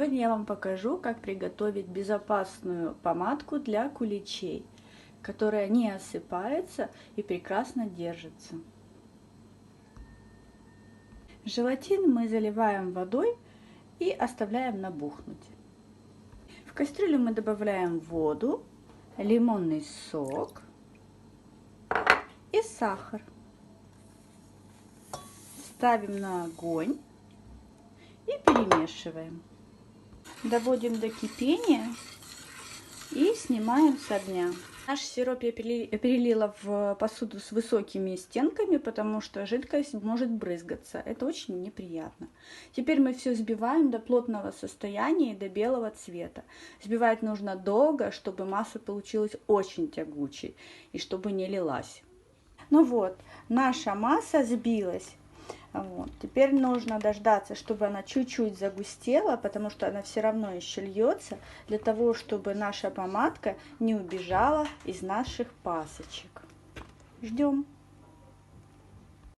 Сегодня я вам покажу, как приготовить безопасную помадку для куличей, которая не осыпается и прекрасно держится. Желатин мы заливаем водой и оставляем набухнуть. В кастрюлю мы добавляем воду, лимонный сок и сахар. Ставим на огонь и перемешиваем доводим до кипения и снимаем с огня. Наш сироп я перелила в посуду с высокими стенками, потому что жидкость может брызгаться. Это очень неприятно. Теперь мы все взбиваем до плотного состояния и до белого цвета. Взбивать нужно долго, чтобы масса получилась очень тягучей и чтобы не лилась. Ну вот, наша масса сбилась. Вот. Теперь нужно дождаться, чтобы она чуть-чуть загустела, потому что она все равно еще льется, для того, чтобы наша помадка не убежала из наших пасочек. Ждем.